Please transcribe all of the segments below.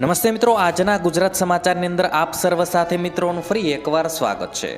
નમસ્તે મિત્રો આજના ગુજરાત સમાચારની અંદર આપ સર્વ સાથે મિત્રોનું ફરી એકવાર સ્વાગત છે.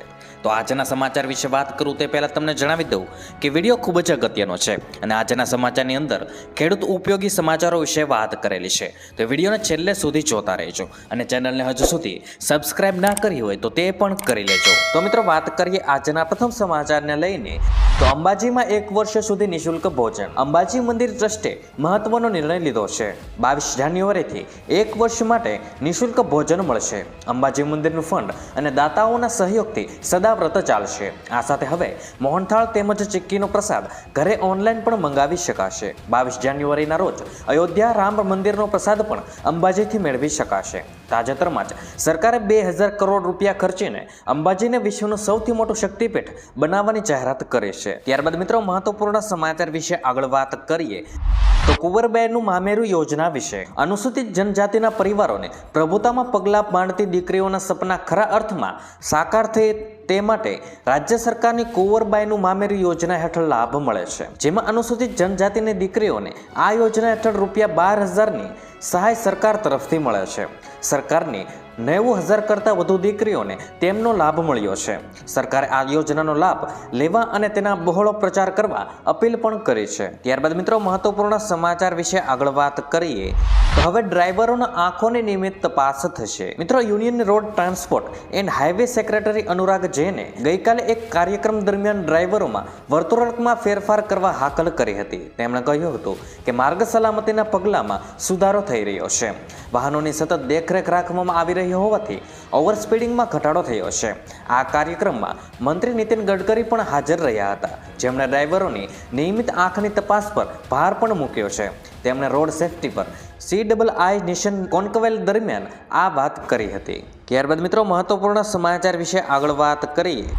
તો આજના સમાચાર વિશે વાત કરું તે પહેલાં તમને જણાવી દઉં કે વીડિયો ખૂબ જ અગત્યનો છે અને આજના સમાચારની અંદર ખેડૂત ઉપયોગી સમાચારો વિશે વાત કરેલી છે. તો વિડીયોને છેલ્લે સુધી જોતા રહેજો અને ચેનલને હજુ સુધી સબસ્ક્રાઇબ ના કરી હોય તો તે પણ કરી લેજો. તો મિત્રો વાત કરીએ આજના પ્રથમ સમાચારને લઈને. તો અંબાજીમાં એક વર્ષ સુધી નિઃશુલ્ક ભોજન અંબાજી મંદિર ટ્રસ્ટે મહત્વનો નિર્ણય લીધો છે. બાવીસ જાન્યુઆરીથી એક વર્ષ માટે નિઃશુલ્ક ભોજન મળશે. અંબાજી મંદિરનું ફંડ અને દાતાઓના સહયોગથી સદાવ્રત ચાલશે. આ સાથે હવે મોહનથાળ તેમજ ચિક્કીનો પ્રસાદ ઘરે ઓનલાઈન પણ મંગાવી શકાશે. બાવીસ જાન્યુઆરીના રોજ અયોધ્યા રામ મંદિરનો પ્રસાદ પણ અંબાજીથી મેળવી શકાશે. તાજેતરમાં જ સરકારે બે હજાર કરોડ રૂપિયા ખર્ચીને અંબાજીને વિશ્વનું સૌથી મોટું શક્તિપીઠ બનાવવાની જાહેરાત કરી છે. ત્યારબાદ મિત્રો, મહત્વપૂર્ણ સમાચાર વિશે આગળ વાત કરીએ. તો કુંવરબાઈનું મામેરું યોજના વિશે. અનુસૂચિત જનજાતિના પરિવારોને પ્રભુતામાં પગલાં માંડતી દીકરીઓના સપના ખરા અર્થમાં સાકાર થઈ તે માટે રાજ્ય સરકારની કુંવરબાઈનું મામેરું યોજના હેઠળ લાભ મળે છે. જેમાં અનુસૂચિત જનજાતિની દીકરીઓને આ યોજના હેઠળ રૂપિયા બાર હજારની સહાય સરકાર તરફથી મળે છે. સરકારની નેવું હજાર કરતાં વધુ દીકરીઓને તેમનો લાભ મળ્યો છે. સરકારે આ યોજનાનો લાભ લેવા અને તેના બહોળો પ્રચાર કરવા અપીલ પણ કરી છે. ત્યારબાદ મિત્રો, મહત્વપૂર્ણ સમાચાર વિશે આગળ વાત કરીએ. હવે ડ્રાઈવરોના આંખોની નિયમિત તપાસ થશે. મિત્રો, union road transport and highway secretary Anurag જૈને ગઈકાલે એક કાર્યક્રમ દરમિયાન ડ્રાઈવરોમાં વર્તુળકમાં ફેરફાર કરવા હાકલ કરી હતી. તેમણે કહ્યું હતું કે, માર્ગ સલામતીના પગલામાં સુધારો થઈ રહ્યો છે. વાહનોની સતત દેખરેખ રાખવામાં આવી રહી હોવાથી ઓવરસ્પીડિંગમાં ઘટાડો થયો છે. આ કાર્યક્રમમાં મંત્રી નીતિન ગડકરી પણ હાજર રહ્યા હતા. જેમણે ડ્રાઈવરોની નિયમિત આંખની તપાસ પર ભાર પણ મૂક્યો છે. તેમણે રોડ સેફટી પર C double I nation conclave દરમિયાન આ વાત કરી હતી. ત્યારબાદ મિત્રો મહત્વપૂર્ણ સમાચાર વિશે આગળ વાત કરીએ.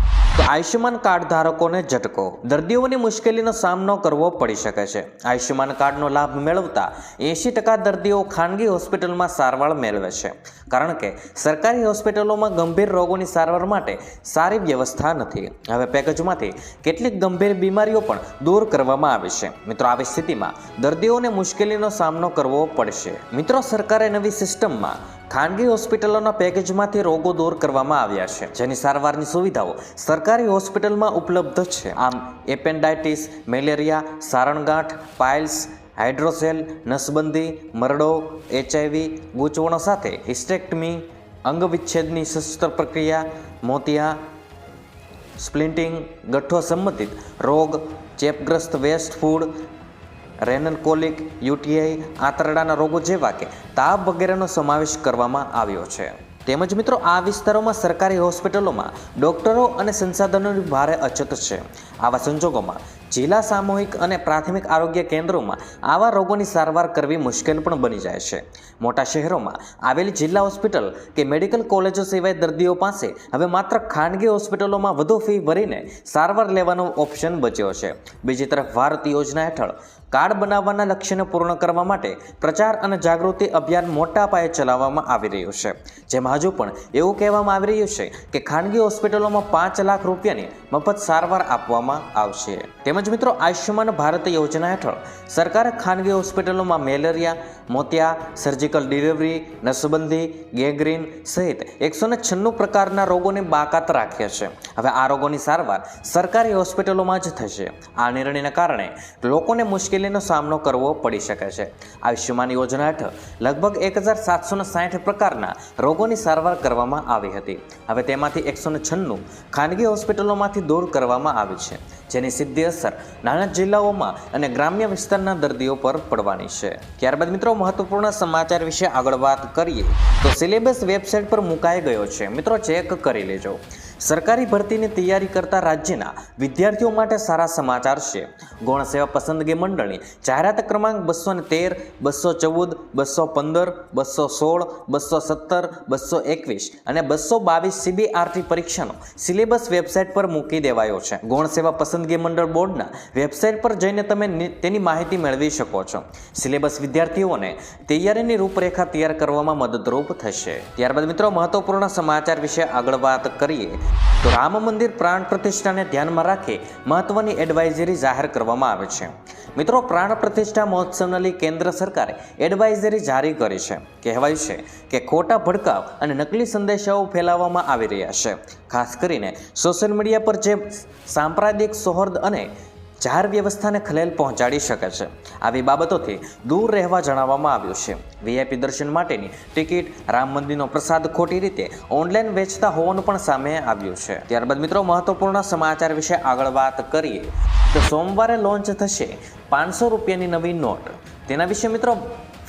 આયુષ્યમાન કાર્ડ ધારકોને ઝટકો. દર્દીઓની મુશ્કેલીનો સામનો કરવો પડી શકે છે. આયુષ્યમાન કાર્ડનો લાભ મેળવતા એંશી ટકા દર્દીઓ ખાનગી હોસ્પિટલમાં સારવાર મેળવે છે. કારણ કે સરકારી હોસ્પિટલોમાં ગંભીર રોગોની સારવાર માટે સારી વ્યવસ્થા નથી. હવે પેકેજમાંથી કેટલીક ગંભીર બીમારીઓ પણ દૂર કરવામાં આવી છે. મિત્રો, આવી સ્થિતિમાં દર્દીઓને મુશ્કેલીનો સામનો કરવો પડશે. મિત્રો, સરકારે નવી સિસ્ટમમાં ખાનગી હોસ્પિટલોના પેકેજમાંથી રોગો દૂર કરવામાં આવ્યા છે, જેની સારવારની સુવિધાઓ સરકારી હોસ્પિટલમાં ઉપલબ્ધ છે. આમ, એપેન્ડાઇટિસ, મેલેરિયા, સારણગાંઠ, પાઇલ્સ હાઇડ્રોસેલ નસબંધી, મરડો એચઆઈવી ગૂંચવણો સાથે હિસ્ટેક્ટમી, અંગવિચ્છેદની શસ્ત્રપ્રક્રિયા મોતિયા સ્પ્લિન્ટિંગ ગઠ્ઠો સંબંધિત રોગ, ચેપગ્રસ્ત waste food renal colic, UTI, આંતરડાના રોગો જેવા કે તાપ વગેરેનો સમાવેશ કરવામાં આવ્યો છે. તેમજ મિત્રો, આ વિસ્તારોમાં સરકારી હોસ્પિટલોમાં ડોક્ટરો અને સંસાધનોની ભારે અછત છે. આવા સંજોગોમાં જિલ્લા સામૂહિક અને પ્રાથમિક આરોગ્ય કેન્દ્રોમાં આવા રોગોની સારવાર કરવી મુશ્કેલ પણ બની જાય છે. મોટા શહેરોમાં આવેલી જિલ્લા હોસ્પિટલ કે મેડિકલ કોલેજો સિવાય દર્દીઓ પાસે હવે માત્ર ખાનગી હોસ્પિટલોમાં વધુ ફી ભરીને સારવાર લેવાનો ઓપ્શન બચ્યો છે. બીજી તરફ, ભારત યોજના હેઠળ કાર્ડ બનાવવાના લક્ષ્યને પૂર્ણ કરવા માટે પ્રચાર અને જાગૃતિ અભિયાન મોટા પાયે ચલાવવામાં આવી રહ્યું છે. જેમાં હજુ પણ એવું કહેવામાં આવી રહ્યું છે કે ખાનગી હોસ્પિટલોમાં પાંચ લાખ રૂપિયાની મફત સારવાર આપવામાં આવશે. તેમજ મિત્રો, આયુષ્યમાન ભારત યોજના હેઠળ સરકારે ખાનગી હોસ્પિટલોમાં મેલેરિયા, મોતિયા, સર્જિકલ ડિલિવરી, નસબંધી, ગેંગ્રીન સહિત એકસો ને છન્નું પ્રકારના રોગોની બાકાત રાખ્યા છે. હવે આ રોગોની સારવાર સરકારી હોસ્પિટલોમાં જ થશે. આ નિર્ણયના કારણે લોકોને મુશ્કેલીનો સામનો કરવો પડી શકે છે. આયુષ્યમાન યોજના હેઠળ લગભગ એક હજાર સાતસો સાઠ પ્રકારના રોગોની સારવાર કરવામાં આવી હતી. હવે તેમાંથી એકસોને છન્નું ખાનગી હોસ્પિટલોમાંથી દૂર કરવામાં આવી છે, જેની સીધી અસર નાના જિલ્લાઓમાં અને ગ્રામ્ય વિસ્તારના દર્દીઓ પર પડવાની છે. ત્યારબાદ મિત્રો, મહત્વપૂર્ણ સમાચાર વિશે આગળ વાત કરીએ તો સિલેબસ વેબસાઇટ પર મુકાઈ ગયો છે. મિત્રો, ચેક કરી લેજો. સરકારી ભરતીની તૈયારી કરતા રાજ્યના વિદ્યાર્થીઓ માટે સારા સમાચાર છે. ગૌણ સેવા પસંદગી મંડળની જાહેરાત ક્રમાંક બસો ને તેર, બસો ચૌદ, બસો પંદર, બસો સોળ, બસો સત્તર, બસો એકવીસ અને બસો બાવીસ સીબીઆરટી પરીક્ષાનો સિલેબસ વેબસાઇટ પર મૂકી દેવાયો છે. ગૌણ સેવા પસંદગી મંડળ બોર્ડના વેબસાઇટ પર જઈને તમે તેની માહિતી મેળવી શકો છો. સિલેબસ વિદ્યાર્થીઓને તૈયારીની રૂપરેખા તૈયાર કરવામાં મદદરૂપ થશે. ત્યારબાદ મિત્રો મહત્વપૂર્ણ સમાચાર વિશે આગળ વાત કરીએ. તો રામ મંદિર પ્રાણ પ્રતિષ્ઠાને ધ્યાનમાં રાખી મહત્વની એડવાઇઝરી જાહેર કરવામાં આવે છે. મિત્રો, પ્રાણ પ્રતિષ્ઠા મહોત્સવને લઈ કેન્દ્ર સરકારે એડવાઇઝરી જારી કરી છે. કહેવાય છે કે ખોટા ભડકાવ અને નકલી સંદેશાઓ ફેલાવવામાં આવી રહ્યા છે. ખાસ કરીને સોશિયલ મીડિયા પર જે સાંપ્રદાયિક સૌહાર્દ અને જાહેર વ્યવસ્થાને ખલેલ પહોંચાડી શકે છે. આવી બાબતોથી દૂર રહેવા જણાવવામાં આવ્યું છે. વીઆઈપી દર્શન માટેની ટિકિટ રામ મંદિરનો પ્રસાદ ખોટી રીતે ઓનલાઈન વેચતા હોવાનું પણ સામે આવ્યું છે. ત્યારબાદ મિત્રો, મહત્વપૂર્ણ સમાચાર વિશે આગળ વાત કરીએ. તો સોમવારે લોન્ચ થશે પાંચસો રૂપિયાની નવી નોટ. તેના વિશે મિત્રો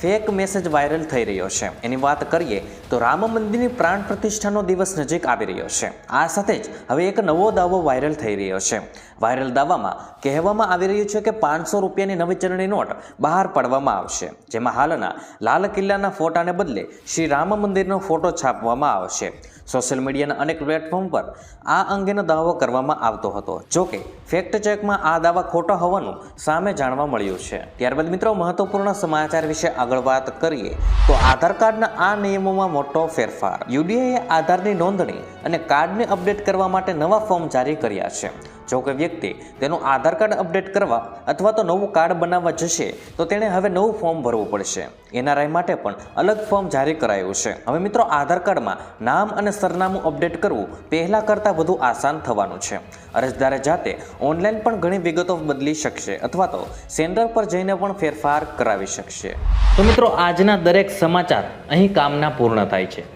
ફેક મેસેજ વાયરલ થઈ રહ્યો છે. એની વાત કરીએ તો રામ મંદિરની પ્રાણ પ્રતિષ્ઠાનો દિવસ નજીક આવી રહ્યો છે. આ સાથે જ હવે એક નવો દાવો વાયરલ થઈ રહ્યો છે. વાયરલ દાવામાં કહેવામાં આવી રહ્યું છે કે પાંચસો રૂપિયાની નવી ચલણી નોટ બહાર પાડવામાં આવશે. જેમાં હાલના લાલ કિલ્લાના ફોટાને બદલે શ્રી રામ મંદિરનો ફોટો છાપવામાં આવશે. સોશિયલ મીડિયાના અનેક પ્લેટફોર્મ પર આ અંગેનો દાવો કરવામાં આવતો હતો. જોકે ફેક્ટ ચેકમાં આ દાવા ખોટા હોવાનું સામે જાણવા મળ્યું છે. ત્યારબાદ મિત્રો, મહત્વપૂર્ણ સમાચાર વિશે આગળ વાત કરીએ, તો આધાર કાર્ડના આ નિયમોમાં મોટો ફેરફાર. યુડીઆઈએ આધારની નોંધણી અને કાર્ડને અપડેટ કરવા માટે નવા ફોર્મ જારી કર્યા છે. જો કે વ્યક્તિ તેનું આધાર કાર્ડ અપડેટ કરવા અથવા તો નવું કાર્ડ બનાવવા જશે, તો તેણે હવે નવું ફોર્મ ભરવું પડશે. એનઆરઆઈ માટે પણ અલગ ફોર્મ જારી કરાયું છે. હવે મિત્રો, આધાર કાર્ડમાં નામ અને સરનામું અપડેટ કરવું પહેલાં કરતાં વધુ આસાન થવાનું છે. અરજદારે જાતે ઓનલાઈન પણ ઘણી વિગતો બદલી શકશે અથવા તો સેન્ટર પર જઈને પણ ફેરફાર કરાવી શકશે. તો મિત્રો, આજના દરેક સમાચાર અહીં કામના પૂર્ણ થાય છે.